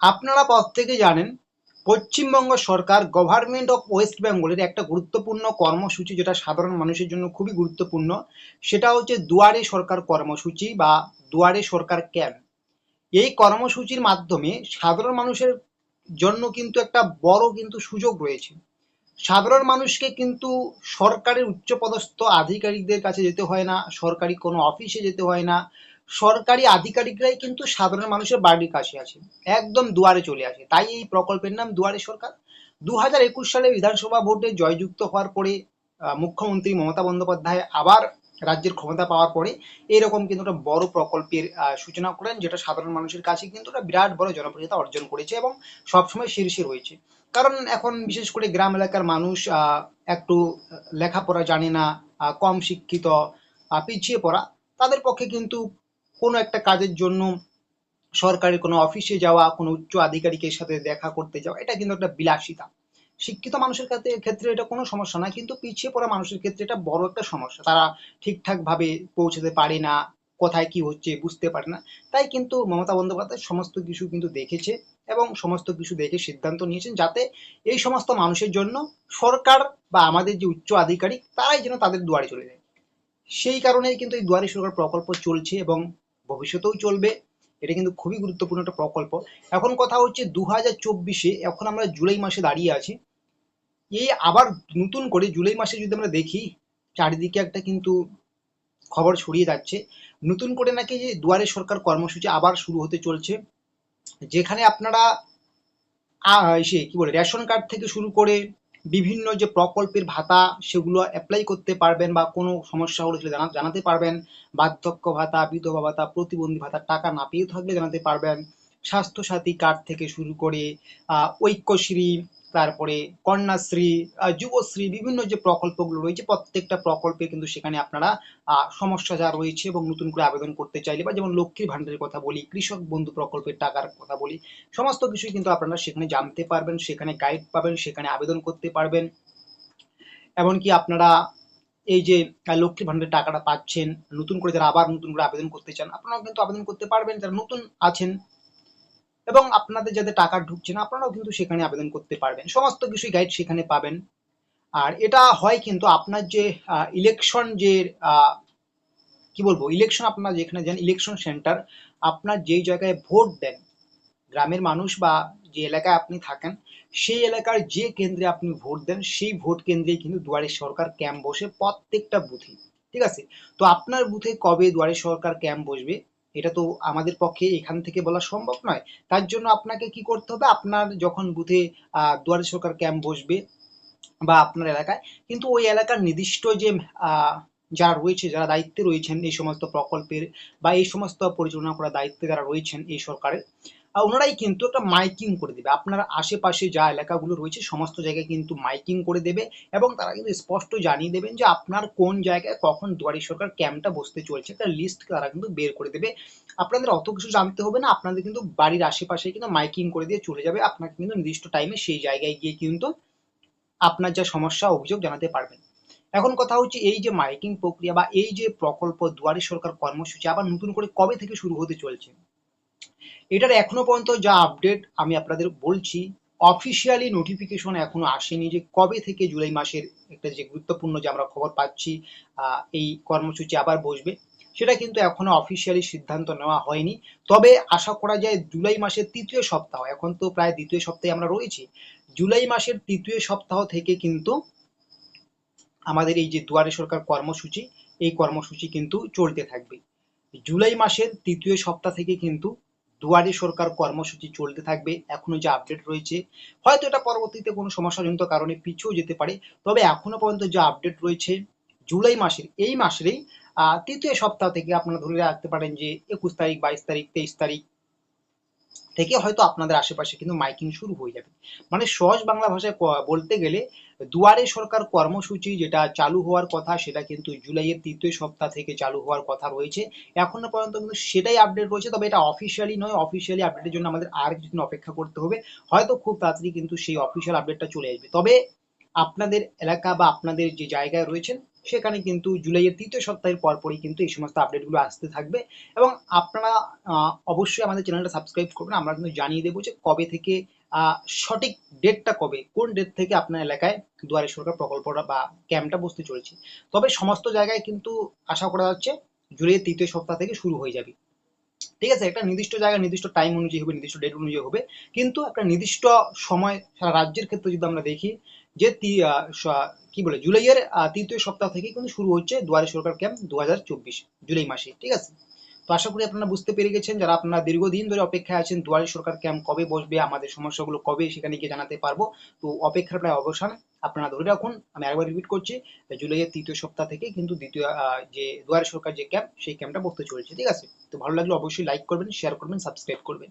আপনারা থেকে জানেন, পশ্চিমবঙ্গ সরকার গভর্নমেন্ট অফ ওয়েস্ট বেঙ্গলের একটা গুরুত্বপূর্ণ কর্মসূচি, যেটা সাধারণ মানুষের জন্য খুবই গুরুত্বপূর্ণ, সেটা হচ্ছে দুয়ারে সরকার কর্মসূচি বা দুয়ারে সরকার ক্যাম্প এই কর্মসূচির মাধ্যমে সাধারণ মানুষের জন্য কিন্তু একটা বড় কিন্তু সুযোগ রয়েছে। সাধারণ মানুষকে কিন্তু সরকারের উচ্চপদস্থ আধিকারিকদের কাছে যেতে হয় না, সরকারি কোনো অফিসে যেতে হয় না সরকারি আধিকারিকরাই কিন্তু সাধারণ মানুষের বাড়ির কাছে আছে একদম দুয়ারে চলে আসে। তাই এই প্রকল্পের নাম দুয়ারে সরকার। দু হাজার একুশ সালে বিধানসভা ভোটে জয়যুক্ত হওয়ার পরে মুখ্যমন্ত্রী মমতা বন্দ্যোপাধ্যায় আবার রাজ্যের ক্ষমতা পাওয়ার পরে এরকম কিন্তু একটা বড় প্রকল্পের সূচনা করেন, যেটা সাধারণ মানুষের কাছে কিন্তু একটা বিরাট বড় জনপ্রিয়তা অর্জন করেছে এবং সবসময় শীর্ষে রয়েছে। কারণ এখন বিশেষ করে গ্রাম এলাকার মানুষ একটু লেখাপড়া জানে না কম শিক্ষিত পিছিয়ে পড়া, তাদের পক্ষে কিন্তু কোনো একটা কাজের জন্য সরকারি কোনো অফিসে যাওয়া, কোনো উচ্চ আধিকারিকের সাথে দেখা করতে যাওয়া, এটা কিন্তু একটা বিলাসিতা। শিক্ষিত মানুষের ক্ষেত্রে এটা কোনো সমস্যা না কিন্তু পিছিয়ে পড়া মানুষের ক্ষেত্রে এটা বড় একটা সমস্যা। তারা ঠিকঠাক ভাবে পৌঁছাতে পারে না, কোথায় কি হচ্ছে বুঝতে পারে না। তাই কিন্তু মমতা বন্দ্যোপাধ্যায় সমস্ত কিছু কিন্তু দেখেছে এবং সমস্ত কিছু দেখে সিদ্ধান্ত নিয়েছেন যাতে এই সমস্ত মানুষের জন্য সরকার বা আমাদের যে উচ্চ আধিকারিক, তারাই যেন তাদের দুয়ারে চলে যায়। সেই কারণেই কিন্তু এই দুয়ারে সরকার প্রকল্প চলছে এবং ভবিষ্যতেও চলবে। এটা কিন্তু খুবই গুরুত্বপূর্ণ একটা প্রকল্প। এখন কথা হচ্ছে দু হাজার চব্বিশে এখন আমরা জুলাই মাসে দাঁড়িয়ে আছি। এই আবার নতুন করে জুলাই মাসে যদি আমরা দেখি, চারিদিকে একটা কিন্তু খবর ছড়িয়ে যাচ্ছে। নতুন করে নাকি যে দুয়ারে সরকার কর্মসূচি আবার শুরু হতে চলছে। যেখানে আপনারা সে কি বলে, রেশন কার্ড থেকে শুরু করে বিভিন্ন যে প্রকল্পের ভাতা সেগুলো অ্যাপ্লাই করতে পারবেন বা কোনো সমস্যা হলে সেটা জানা- জানাতে পারবেন। বার্ধক্য ভাতা, বিধবা ভাতা, প্রতিবন্ধী ভাতা, টাকা না পেয়ে থাকলে জানাতে পারবেন। স্বাস্থ্যসাথী কার্ড থেকে শুরু করে ঐক্যশ্রী তারপরে কন্যাশ্রী যুবশ্রী, বিভিন্ন যে প্রকল্পগুলো রয়েছে, প্রত্যেকটা প্রকল্পে কিন্তু সেখানে আপনারা সমস্যা যা রয়েছে এবং নতুন করে আবেদন করতে চাইলে বা যেমন লক্ষ্মীর ভান্ডারের কথা বলি, কৃষক বন্ধু প্রকল্পের টাকার কথা বলি, সমস্ত কিছুই কিন্তু আপনারা সেখানে জানতে পারবেন, সেখানে গাইড পাবেন, সেখানে আবেদন করতে পারবেন। এমনকি আপনারা এই যে লক্ষ্মী ভান্ডারের টাকাটা পাচ্ছেন, নতুন করে যারা আবার নতুন করে আবেদন করতে চান, আপনারাও কিন্তু আবেদন করতে পারবেন। যারা নতুন আছেন এবং আপনাদের যাদের টাকা ঢুকছে না, আপনারাও কিন্তু সেখানে আবেদন করতে পারবেন। সমস্ত কিছুই গাইড সেখানে পাবেন। আর এটা হয় কিন্তু আপনার যে ইলেকশন যে কি বলব ইলেকশন আপনার যেখানে যান ইলেকশন সেন্টার আপনার যেই জায়গায় ভোট দেন, গ্রামের মানুষ বা যে এলাকায় আপনি থাকেন, সেই এলাকার যে কেন্দ্রে আপনি ভোট দেন, সেই ভোট কেন্দ্রেই কিন্তু দুয়ারে সরকার ক্যাম্প বসে প্রত্যেকটা বুথে ঠিক আছে? তো আপনার বুথে কবে দুয়ারে সরকার ক্যাম্প বসবে? এটা তো আমাদের পক্ষে এখান থেকে বলা সম্ভব নয়। তার জন্য আপনাকে কি করতে হবে? আপনার যখন বুথে দুয়ারে সরকার ক্যাম্প বসবে বা আপনার এলাকায়, কিন্তু ওই এলাকার নির্দিষ্ট যে যারা রয়েছে, যারা দায়িত্বে রয়েছেন এই সমস্ত প্রকল্পের বা এই সমস্ত পরিচালনা করার দায়িত্বে যারা রয়েছেন এই সরকারের ওনারাই কিন্তু একটা মাইকিং করে দেবে। আপনার আশেপাশে যা এলাকাগুলো রয়েছে, সমস্ত জায়গায় কিন্তু মাইকিং করে দেবে এবং তারা কিন্তু স্পষ্ট জানিয়ে দেবেন যে আপনার কোন জায়গায় কখন দুয়ারি সরকার ক্যাম্পটা বসতে চলছে, তার লিস্ট তারা কিন্তু বের করে দেবে। আপনাদের অত কিছু জানতে হবে না, আপনাদের কিন্তু বাড়ির আশেপাশে কিন্তু মাইকিং করে দিয়ে চলে যাবে। আপনাকে কিন্তু নির্দিষ্ট টাইমে সেই জায়গায় গিয়ে কিন্তু আপনার যা সমস্যা, অভিযোগ জানাতে পারবেন। এখন কথা হচ্ছে এই যে মাইকিং প্রক্রিয়া বা এই যে প্রকল্প দুয়ারে সরকার কর্মসূচি আবার নতুন করে কবে থেকে শুরু হতে চলছে? এটার এখনও পর্যন্ত যা আপডেট আমি আপনাদের বলছি অফিসিয়ালি নোটিফিকেশন এখনও আসেনি যে কবে থেকে জুলাই মাসের একটা যে গুরুত্বপূর্ণ যে আমরা খবর পাচ্ছি এই কর্মসূচি আবার বসবে, সেটা কিন্তু এখনও অফিসিয়ালি সিদ্ধান্ত নেওয়া হয়নি। তবে আশা করা যায় জুলাই মাসের তৃতীয় সপ্তাহ, এখন তো প্রায় দ্বিতীয় সপ্তাহে আমরা রয়েছি, জুলাই মাসের তৃতীয় সপ্তাহ থেকে কিন্তু আমাদের এই যে দুয়ারে সরকার কর্মসূচি, এই কর্মসূচি কিন্তু চলতে থাকবে। জুলাই মাসের তৃতীয় সপ্তাহ থেকে কিন্তু দুয়ারে সরকার কর্মসূচি চলতে থাকবে। এখনও যে আপডেট রয়েছে, হয়তো এটা পরবর্তীতে কোনো সমস্যাজনিত কারণে পিছিয়েও যেতে পারে, তবে এখনও পর্যন্ত যে আপডেট রয়েছে, জুলাই মাসের, এই মাসেরই তৃতীয় সপ্তাহ থেকে আপনারা ধরে রাখতে পারেন যে একুশ তারিখ, বাইশ তারিখ, তেইশ তারিখ থেকে হয়তো আপনাদের আশেপাশে কিন্তু মাইকিং শুরু হয়ে যাবে। মানে সহজ বাংলা ভাষায় বলতে গেলে দুয়ারে সরকার কর্মসূচি যেটা চালু হওয়ার কথা, সেটা কিন্তু জুলাইয়ের তৃতীয় সপ্তাহ থেকে চালু হওয়ার কথা রয়েছে। এখনও পর্যন্ত কিন্তু সেটাই আপডেট রয়েছে, তবে এটা অফিসিয়ালি নয় অফিসিয়ালি আপডেটের জন্য আমাদের আর কিছুদিন অপেক্ষা করতে হবে। হয়তো খুব তাড়াতাড়ি কিন্তু সেই অফিসিয়াল আপডেটটা চলে আসবে। তবে আপনাদের এলাকা বা আপনাদের যে জায়গায় রয়েছেন সেখানে কিন্তু জুলাইয়ের তৃতীয় সপ্তাহের পরপরই কিন্তু এই সমস্ত আপডেটগুলো আসতে থাকবে। এবং আপনারা অবশ্যই আমাদের চ্যানেলটা সাবস্ক্রাইব করবেন। আমরা কিন্তু জানিয়ে দেবো যে কবে থেকে সঠিক ডেটটা কবে, কোন ডেট থেকে আপনার এলাকায় দুয়ারে সরকার প্রকল্পটা বা ক্যাম্পটা বসতে চলেছে। তবে সমস্ত জায়গায় কিন্তু আশা করা যাচ্ছে জুলাইয়ের তৃতীয় সপ্তাহ থেকে শুরু হয়ে যাবে। ঠিক আছে, একটা নির্দিষ্ট জায়গায় নির্দিষ্ট টাইম অনুযায়ী হবে, নির্দিষ্ট ডেট অনুযায়ী হবে। কিন্তু একটা নির্দিষ্ট সময় সারা রাজ্যের ক্ষেত্রে যদি আমরা দেখি যে কি বলে, জুলাইয়ের তৃতীয় সপ্তাহ থেকে কিন্তু শুরু হচ্ছে দুয়ারে সরকার ক্যাম্প দু হাজার চব্বিশ, জুলাই মাসে, ঠিক আছে? তো আশা করি আপনারা বুঝতে পেরে গেছেন যারা আপনারা দীর্ঘদিন ধরে অপেক্ষায় আছেন দুয়ারে সরকার ক্যাম্প কবে বসবে, আমাদের সমস্যাগুলো কবে সেখানে গিয়ে জানাতে পারব, তো অপেক্ষার প্রায় অবসান আপনারা ধরে রাখুন। আমি আরেকবার রিপিট করছি জুলাইয়ের তৃতীয় সপ্তাহ থেকে কিন্তু দ্বিতীয় যে দুয়ারে সরকার যে ক্যাম্প, সেই ক্যাম্পটা বসতে চলেছে, ঠিক আছে? তো ভালো লাগলে অবশ্যই লাইক করবেন শেয়ার করবেন সাবস্ক্রাইব করবেন।